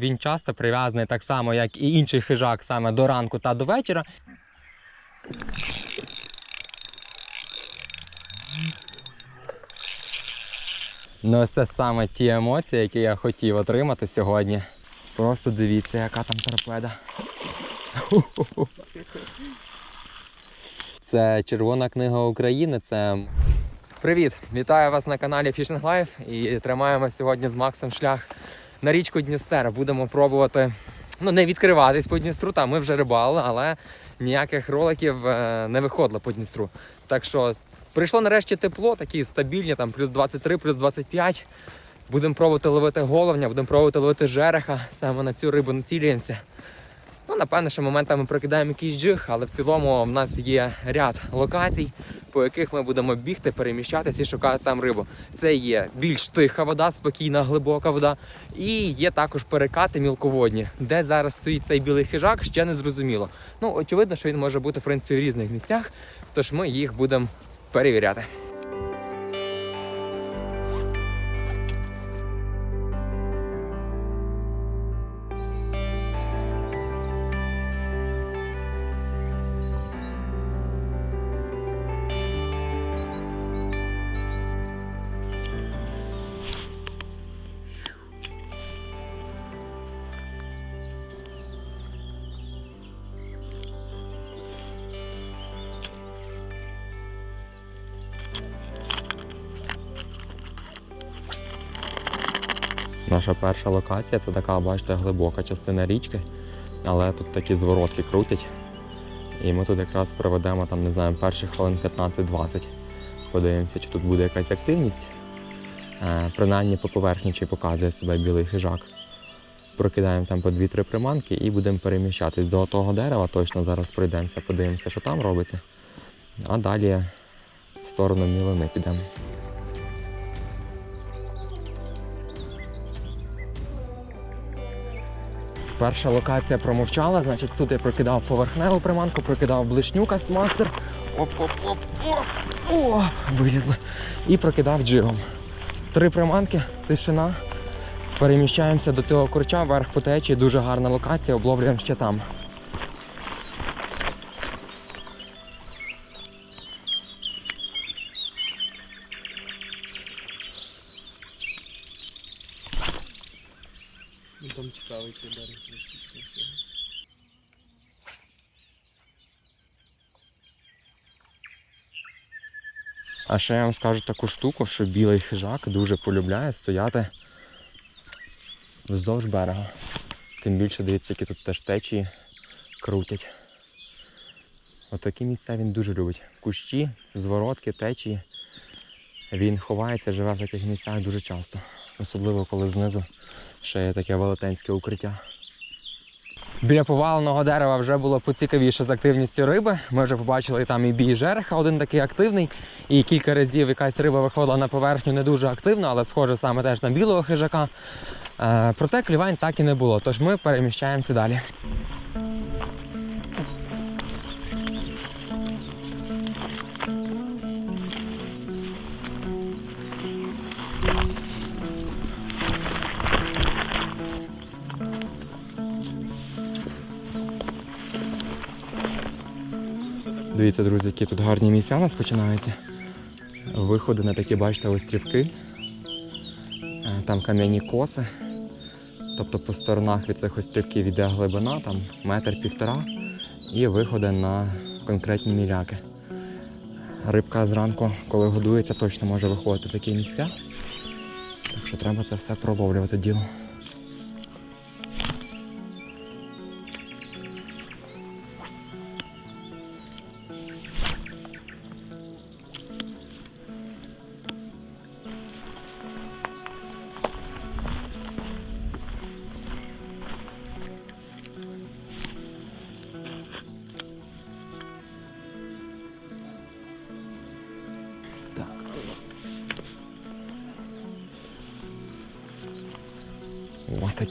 Він часто прив'язаний так само, як і інший хижак, саме до ранку та до вечора. Ну, це саме ті емоції, які я хотів отримати сьогодні. Просто дивіться, яка там торпеда. Це Червона книга України. Це Привіт! Вітаю вас на каналі Fishing Life і тримаємо сьогодні з Максом шлях на річку Дністер. Будемо пробувати ну, не відкриватись по Дністру, там ми вже рибали, але ніяких роликів е, не виходило по Дністру. Так що прийшло нарешті тепло, такі стабільні, там плюс 23, плюс 25. Будемо пробувати ловити головня, будемо пробувати ловити жереха. Саме на цю рибу націлюємося. Ну, напевно, що моментами прокидаємо якийсь джиг, але в цілому в нас є ряд локацій, по яких ми будемо бігти, переміщатися і шукати там рибу. Це є більш тиха вода, спокійна, глибока вода. І є також перекати мілководні, де зараз стоїть цей білий хижак, ще не зрозуміло. Ну, очевидно, що він може бути в принципі в різних місцях, тож ми їх будемо перевіряти. Наша перша локація це така, бачите, глибока частина річки, але тут такі зворотки крутять. І ми тут якраз проведемо там, не знаю, перші хвилин 15-20. Подивимося, чи тут буде якась активність. Е, принаймні по поверхні чи показує себе білий хижак. Прокидаємо там по 2-3 приманки і будемо переміщатись до того дерева. Точно зараз пройдемося, подивимося, що там робиться. А далі в сторону мілини підемо. Перша локація промовчала, значить тут я прокидав поверхневу приманку, прокидав блишню кастмастер. Оп-оп-оп. Оп. О, вилізли. І прокидав джигом. Три приманки, тишина. Переміщаємося до цього курча, вверх по течії, дуже гарна локація, обловлюємо ще там. Цей берег. всього. А ще я вам скажу таку штуку, що білий хижак дуже полюбляє стояти вздовж берега. Тим більше дивіться, які тут теж течії крутять. Отакі місця він дуже любить. Кущі, зворотки, течії. Він ховається, живе в таких місцях дуже часто. Особливо коли знизу ще є таке велетенське укриття. Біля поваленого дерева вже було поцікавіше з активністю риби. Ми вже побачили там і бій жереха, один такий активний. І кілька разів якась риба виходила на поверхню не дуже активно, але схоже саме теж на білого хижака. Е, проте клівань так і не було, тож ми переміщаємося далі. Дивіться, друзі, які тут гарні місця у нас починаються. Виходи на такі, бачите, острівки. Е, Там кам'яні коси. Тобто по сторонах від цих острівків йде глибина, там метр півтора, і виходи на конкретні міляки. Рибка зранку, коли годується, точно може виходити в такі місця. Так що треба це все проловлювати діло.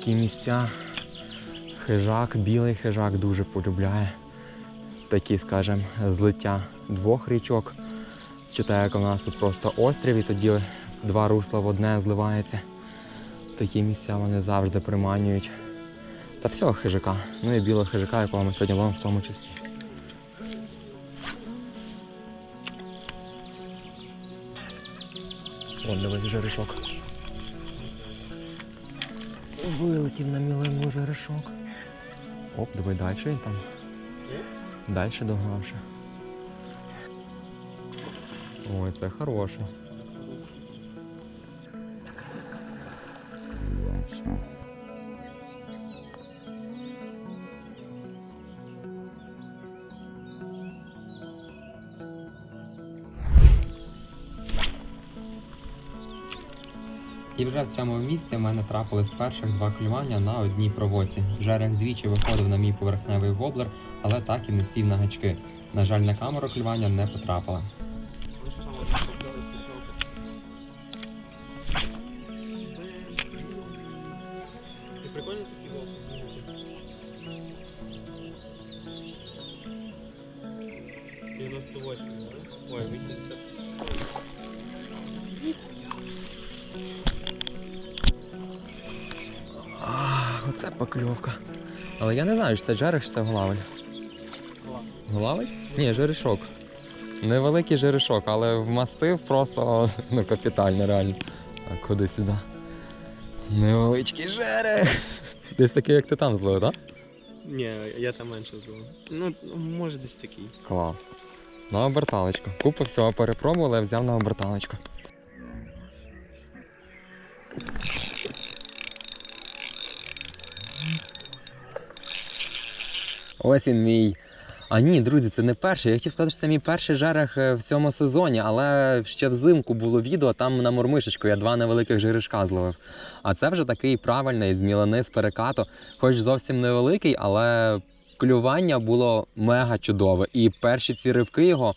Такі місця. Хижак, білий хижак дуже полюбляє. Такі, скажімо, злиття двох річок. Чи так, як у нас тут просто острів, і тоді два русла в одне зливається. Такі місця вони завжди приманюють. Та всього хижака. Ну і білого хижака, якого ми сьогодні ловимо в тому числі. Вон дивись жерешок. Вилетів на міленьку жерешок. Оп, давай далі він там. Далі догнавши. Ой, це хороше. І вже в цьому місці в мене трапились перших два клювання на одній провоці. Жерех двічі виходив на мій поверхневий воблер, але так і не сів на гачки. На жаль, на камеру клювання не потрапила. Оце покльовка. Але я не знаю, чи це жерех, чи це голавель. Голавель? Ні, жерешок. Невеликий жерешок, але вмастив просто ну, капітально реально. А куди сюди? Невеличкий жерех. Десь такий, як ти там зловив, так? Ні, я там менше зробив. Ну, може десь такий. Клас. На оберталочку. Купа всього перепробував, але взяв на оберталочку. Ось він мій. А ні, друзі, це не перший. Я хотів сказати, що це мій перший жерех е, в цьому сезоні, але ще взимку було відео, там на мурмишечку я два невеликих жерешка зловив. А це вже такий правильний з з перекату, хоч зовсім невеликий, але клювання було мега чудове. І перші ці ривки його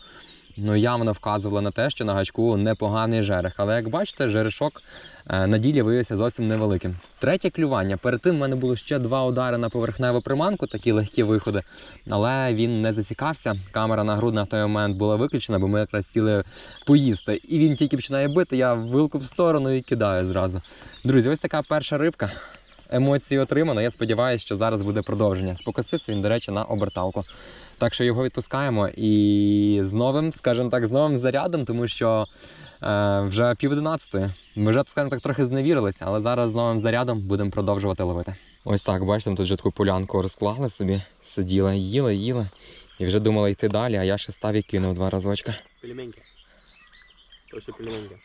ну, явно вказували на те, що на гачку непоганий жерех. Але як бачите, жерешок е, на ділі виявився зовсім невеликим. Третє клювання. Перед тим в мене було ще два удари на поверхневу приманку, такі легкі виходи, але він не засікався. Камера нагрудна в той момент була виключена, бо ми якраз хотіли поїсти. І він тільки починає бити, я вилку в сторону і кидаю зразу. Друзі, ось така перша рибка. Емоції отримано. Я сподіваюся, що зараз буде продовження. Спокосився він, до речі, на оберталку. Так що його відпускаємо і з новим, скажімо так, з новим зарядом, тому що е, вже пів одинадцятої. Ми вже, скажімо так, трохи зневірилися, але зараз з новим зарядом будемо продовжувати ловити. Ось так, бачите, ми тут вже таку полянку розклали собі, сиділи, їли, їли. І вже думали йти далі, а я ще став і кинув два разочка. Пельменьки. Точно пельменьки.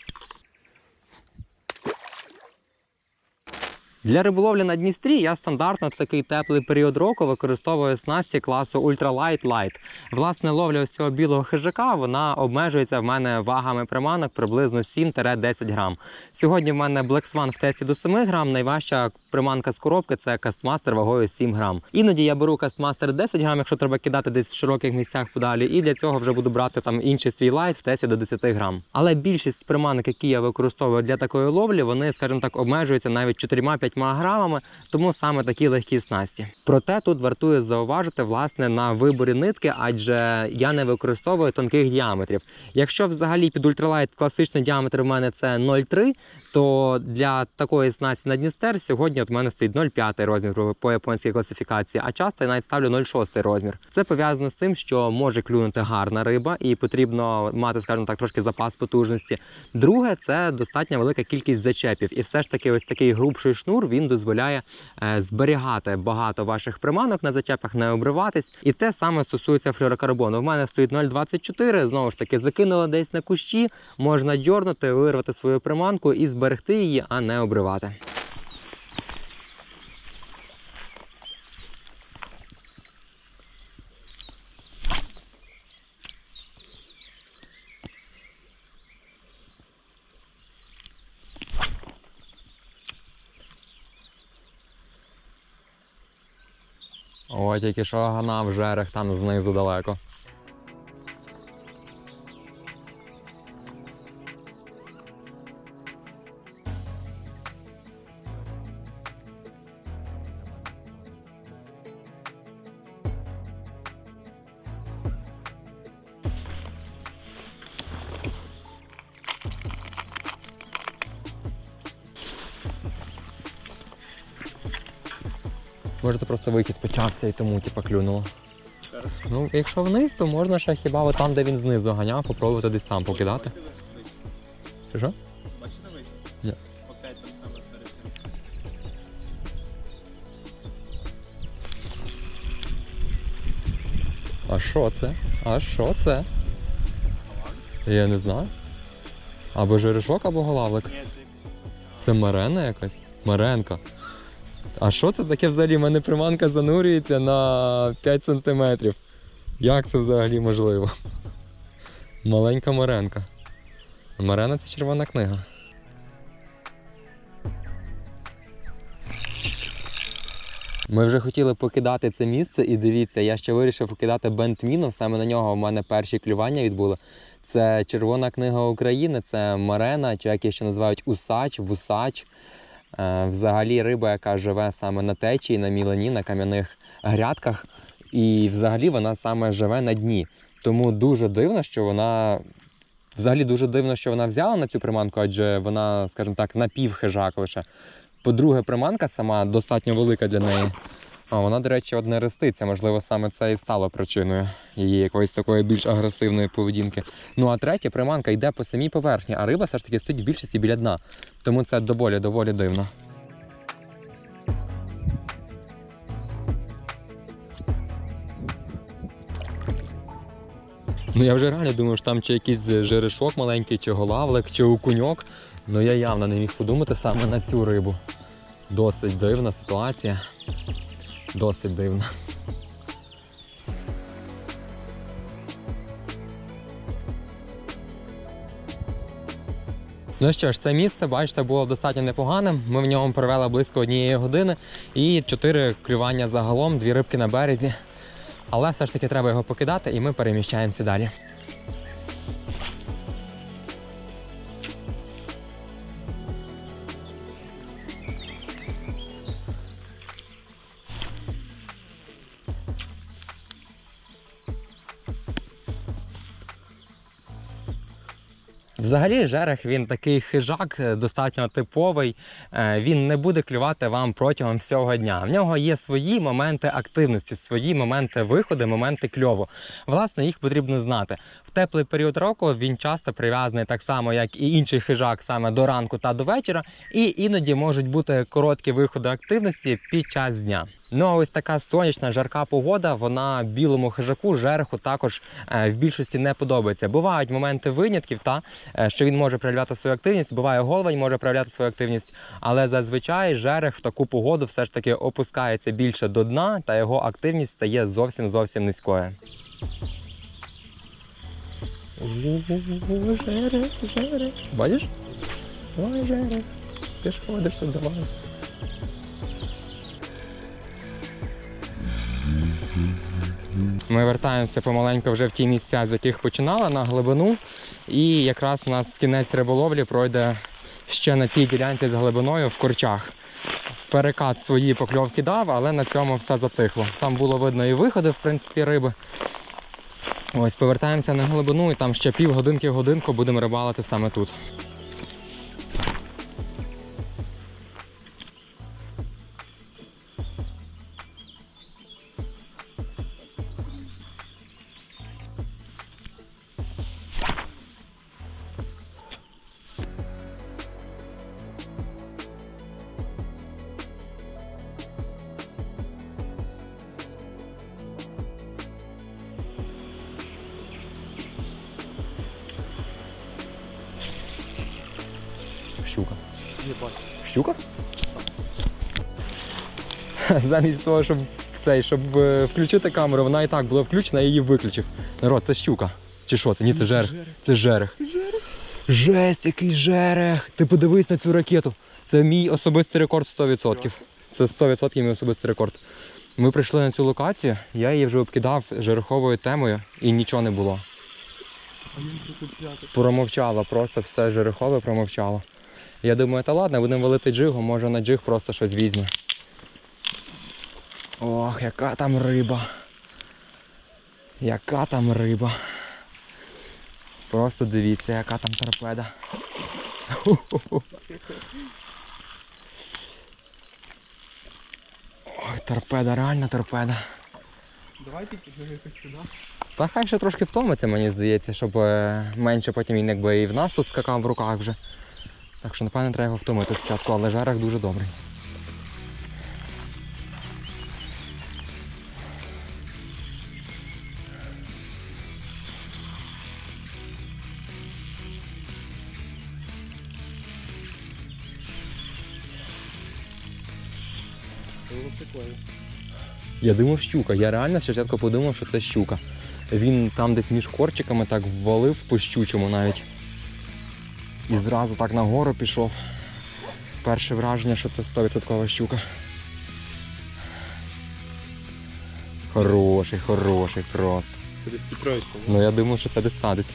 Для риболовлі на Дністрі я стандартно такий теплий період року використовую снасті класу Ultralight Light. Власне, ловля ось цього білого хижака вона обмежується в мене вагами приманок приблизно 7-10 грам. Сьогодні в мене Black Swan в тесті до 7 грам. Найважча приманка з коробки це Castmaster вагою 7 грам. Іноді я беру Castmaster 10 грам, якщо треба кидати десь в широких місцях подалі. І для цього вже буду брати там інший свій лайт в тесті до 10 грам. Але більшість приманок, які я використовую для такої ловлі, вони, скажімо так, обмежуються навіть 4-5 грамами, тому саме такі легкі снасті. Проте тут вартує зауважити власне на виборі нитки, адже я не використовую тонких діаметрів. Якщо взагалі під ультралайт класичний діаметр в мене це 0,3, то для такої снасті на Дністер сьогодні от в мене стоїть 0,5 розмір по японській класифікації, а часто я навіть ставлю 0,6 розмір. Це пов'язано з тим, що може клюнути гарна риба, і потрібно мати, скажімо так, трошки запас потужності. Друге, це достатньо велика кількість зачепів, і все ж таки, ось такий грубший шнур він дозволяє е, зберігати багато ваших приманок на зачепах, не обриватись. І те саме стосується флюорокарбону. В мене стоїть 0,24, знову ж таки, закинула десь на кущі, можна дьорнути, вирвати свою приманку і зберегти її, а не обривати. Тільки що ганав жерех там знизу далеко. Може це просто вихід почався і тому типа клюнуло. Ну, якщо вниз, то можна ще хіба от там, де він знизу ганяв, попробувати десь там покидати. Що? Бачите вийшов? Ні. Опять там саме перед цим. А що це? А що це? Я не знаю. Або жерешок, або голавлик. Це марена якась? Маренка. А що це таке взагалі? У мене приманка занурюється на 5 сантиметрів. Як це взагалі можливо? Маленька маренка. Марена це червона книга. Ми вже хотіли покидати це місце, і дивіться, я ще вирішив покидати бентміну. Саме на нього в мене перші клювання відбули. Це Червона книга України, це марена, чи як її ще називають усач, вусач. Е, Взагалі риба, яка живе саме на течії, на мілені, на кам'яних грядках. І взагалі вона саме живе на дні. Тому дуже дивно, що вона. Взагалі дуже дивно, що вона взяла на цю приманку, адже вона, скажімо так, напівхижак лише. По-друге, приманка сама достатньо велика для неї. А вона, до речі, от не реститься. Можливо, саме це і стало причиною її якоїсь такої більш агресивної поведінки. Ну а третє, приманка йде по самій поверхні, а риба все ж таки стоїть в більшості біля дна. Тому це доволі доволі дивно. Ну я вже реально думав, що там чи якийсь жерешок маленький, чи голавлик, чи окуньок. Ну я явно не міг подумати саме на цю рибу. Досить дивна ситуація. Досить дивна. Ну що ж, це місце, бачите, було достатньо непоганим. Ми в ньому провели близько однієї години і чотири клювання загалом, дві рибки на березі. Але все ж таки треба його покидати, і ми переміщаємося далі. Взагалі, жерех він такий хижак, е, достатньо типовий. Е, Він не буде клювати вам протягом всього дня. В нього є свої моменти активності, свої моменти виходу, моменти кльову. Власне, їх потрібно знати. В теплий період року він часто прив'язаний так само, як і інший хижак, саме до ранку та до вечора. І іноді можуть бути короткі виходи активності під час дня. Ну а ось така сонячна жарка погода, вона білому хижаку, жереху також е, в більшості не подобається. Бувають моменти винятків, та е, що він може проявляти свою активність. Буває головень може проявляти свою активність, але зазвичай жерех в таку погоду все ж таки опускається більше до дна, та його активність стає зовсім зовсім низькою. Жерех, жерех. Бачиш? Ой, жерех. Ти ж ходиш давай. Ми вертаємося помаленьку вже в ті місця, з яких починали на глибину. І якраз у нас кінець риболовлі пройде ще на тій ділянці з глибиною в корчах. Перекат свої покльовки дав, але на цьому все затихло. Там було видно і виходи, в принципі, риби. Ось повертаємося на глибину і там ще півгодинки годинку будемо рибалити саме тут. Щука? Замість того, щоб цей, щоб е, включити камеру, вона і так була включена, я її виключив. Народ, це щука. Чи що це? Ні, це жерех. Це жерех. Жесть, який жерех! Ти подивись на цю ракету. Це мій особистий рекорд 100%. Це 100% мій особистий рекорд. Ми прийшли на цю локацію, я її вже обкидав жереховою темою і нічого не було. А він прикупляти. Промовчало, просто все жерехове промовчало. Я думаю, та ладно, будемо валити джигу, може на джиг просто щось візьме. Ох, яка там риба. Яка там риба. Просто дивіться, яка там торпеда. Ох торпеда, реальна торпеда. Давай підійдемо якось сюди. Та хай ще трошки втомиться, мені здається, щоб е, менше потім він якби і в нас тут скакав в руках вже. Так що, напевно, треба його втомити спочатку, але жерех дуже добрий. Я думав щука. Я реально спочатку подумав, що це щука. Він там десь між корчиками так ввалив по щучому навіть. І зразу так нагору пішов. Перше враження, що це 100% щука. Хороший, хороший просто. Це десь Петрович, Ну я думав, що це десь та, десь.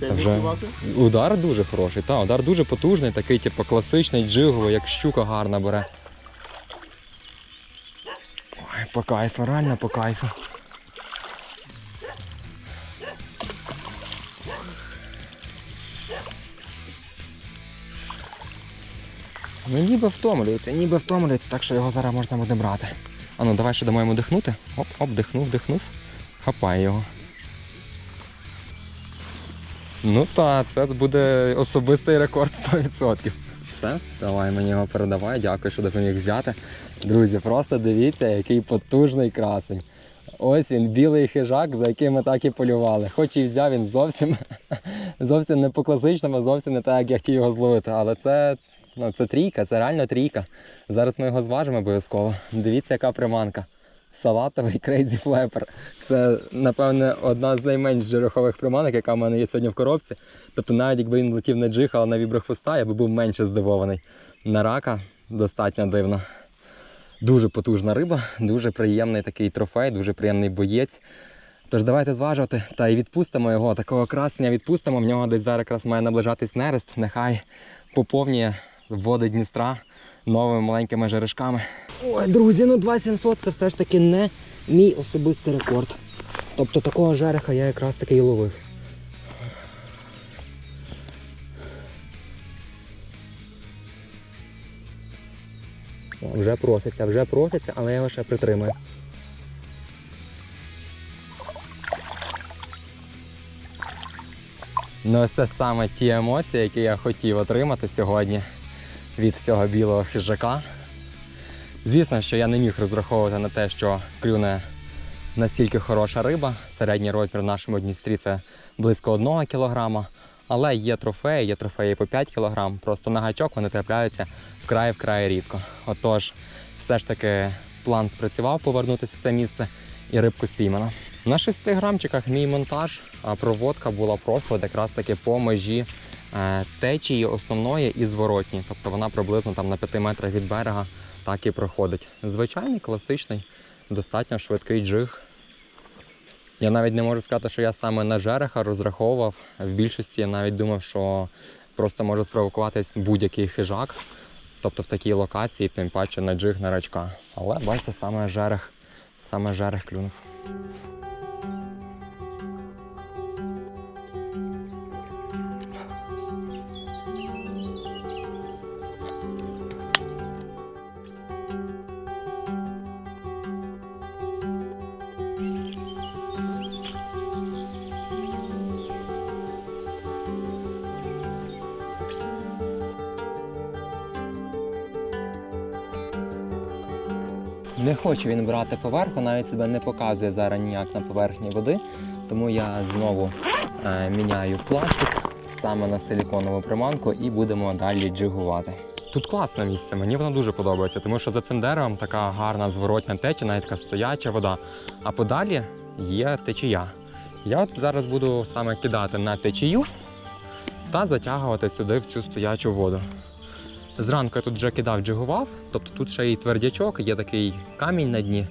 Це вже- Удар дуже хороший, та, удар дуже потужний, такий, типу, класичний, джиговий, як щука гарна бере. Ой, по кайфу, реально по кайфу. Ну ніби втомлюється, ніби втомлюється, так що його зараз можна буде брати. А ну давай ще дамо йому дихнути. Оп, оп, дихнув, дихнув. Хапай його. Ну так, це буде особистий рекорд 100%. Все, давай мені його передавай, дякую, що допоміг взяти. Друзі, просто дивіться, який потужний красень. Ось він, білий хижак, за яким ми так і полювали. Хоч і взяв він зовсім, зовсім не по класичному, зовсім не так, як я хотів його зловити. Але це, ну, це трійка, це реально трійка. Зараз ми його зважимо обов'язково. Дивіться, яка приманка. Салатовий Crazy Flapper. Це, напевне, одна з найменш жерехових приманок, яка в мене є сьогодні в коробці. Тобто, навіть якби він летів на джиг, але на віброхвоста, я би був менше здивований. На рака достатньо дивно. Дуже потужна риба, дуже приємний такий трофей, дуже приємний боєць. Тож давайте зважувати та й відпустимо його. Такого красення відпустимо. В нього десь зараз має наближатись нерест. Нехай поповнює води Дністра новими маленькими жерешками. Ой, друзі, ну 2700 це все ж таки не мій особистий рекорд. Тобто такого жереха я якраз таки і ловив. О, вже проситься, вже проситься, але я його ще притримаю. Ну, це саме ті емоції, які я хотів отримати сьогодні від цього білого хижака. Звісно, що я не міг розраховувати на те, що клюне настільки хороша риба. Середній розмір в нашому Дністрі це близько 1 кг. Але є трофеї, є трофеї по 5 кг. Просто на гачок вони трапляються вкрай вкрай рідко. Отож, все ж таки план спрацював повернутися в це місце і рибку спіймано. На 6 грамчиках мій монтаж, а проводка була просто якраз таки по межі течії основної і зворотній. Тобто вона приблизно там на 5 метрах від берега так і проходить. Звичайний, класичний, достатньо швидкий джиг. Я навіть не можу сказати, що я саме на жереха розраховував. В більшості я навіть думав, що просто може спровокуватись будь-який хижак. Тобто в такій локації, тим паче на джиг на рачка. Але бачите, саме жерех, саме жерех клюнув. Не хоче він брати поверху, навіть себе не показує зараз ніяк на поверхні води. Тому я знову е, міняю пластик саме на силіконову приманку і будемо далі джигувати. Тут класне місце, мені воно дуже подобається, тому що за цим деревом така гарна зворотня теча, навіть така стояча вода. А подалі є течія. Я от зараз буду саме кидати на течію та затягувати сюди в цю стоячу воду. Зранку я тут вже кидав, джигував, тобто тут ще і твердячок, є такий камінь на дні,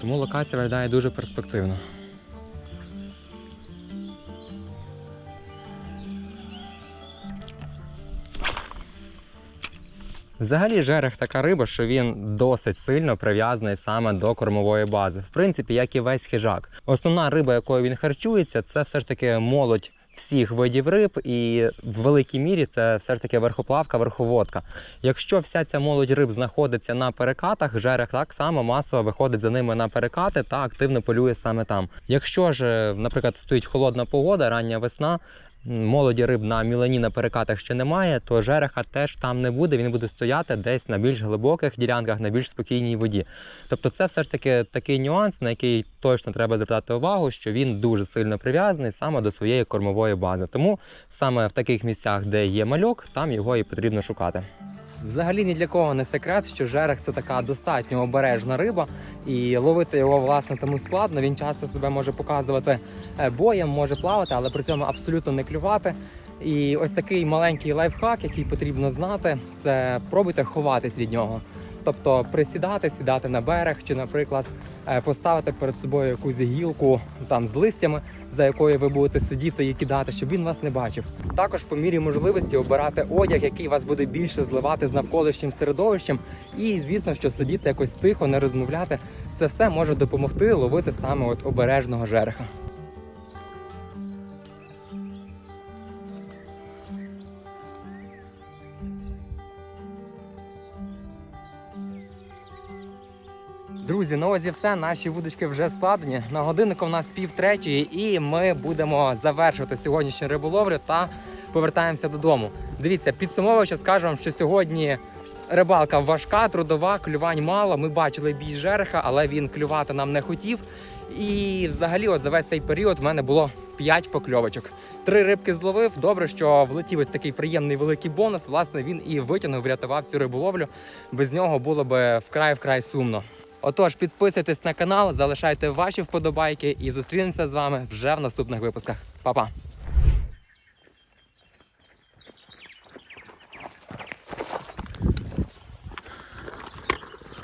тому локація виглядає дуже перспективно. Взагалі жерех така риба, що він досить сильно прив'язаний саме до кормової бази. В принципі, як і весь хижак. Основна риба, якою він харчується, це все ж таки молодь всіх видів риб, і в великій мірі це все ж таки верхоплавка, верховодка. Якщо вся ця молодь риб знаходиться на перекатах, жерех так само масово виходить за ними на перекати та активно полює саме там. Якщо ж, наприклад, стоїть холодна погода, рання весна. Молоді риб на мілані на перекатах ще немає, то жереха теж там не буде. Він буде стояти десь на більш глибоких ділянках, на більш спокійній воді. Тобто, це все ж таки такий нюанс, на який точно треба звертати увагу, що він дуже сильно прив'язаний саме до своєї кормової бази. Тому саме в таких місцях, де є мальок, там його і потрібно шукати. Взагалі ні для кого не секрет, що жерех це така достатньо обережна риба, і ловити його власне тому складно. Він часто себе може показувати е, боєм, може плавати, але при цьому абсолютно не клювати. І ось такий маленький лайфхак, який потрібно знати, це пробуйте ховатись від нього. Тобто присідати, сідати на берег, чи, наприклад, е, поставити перед собою якусь гілку там з листями, за якою ви будете сидіти і кидати, щоб він вас не бачив. Також по мірі можливості обирати одяг, який вас буде більше зливати з навколишнім середовищем, і звісно, що сидіти якось тихо, не розмовляти. Це все може допомогти ловити саме от обережного жереха. Друзі, ну ось і все. Наші вудочки вже складені. На годиннику в нас пів третьої, і ми будемо завершувати сьогоднішню риболовлю та повертаємося додому. Дивіться, підсумовуючи, скажу вам, що сьогодні рибалка важка, трудова, клювань мало. Ми бачили бій жереха, але він клювати нам не хотів. І взагалі, от за весь цей період в мене було 5 покльовочок. Три рибки зловив. Добре, що влетів ось такий приємний великий бонус. Власне, він і витягнув, врятував цю риболовлю. Без нього було би вкрай вкрай сумно. Отож, підписуйтесь на канал, залишайте ваші вподобайки і зустрінемося з вами вже в наступних випусках. Па-па!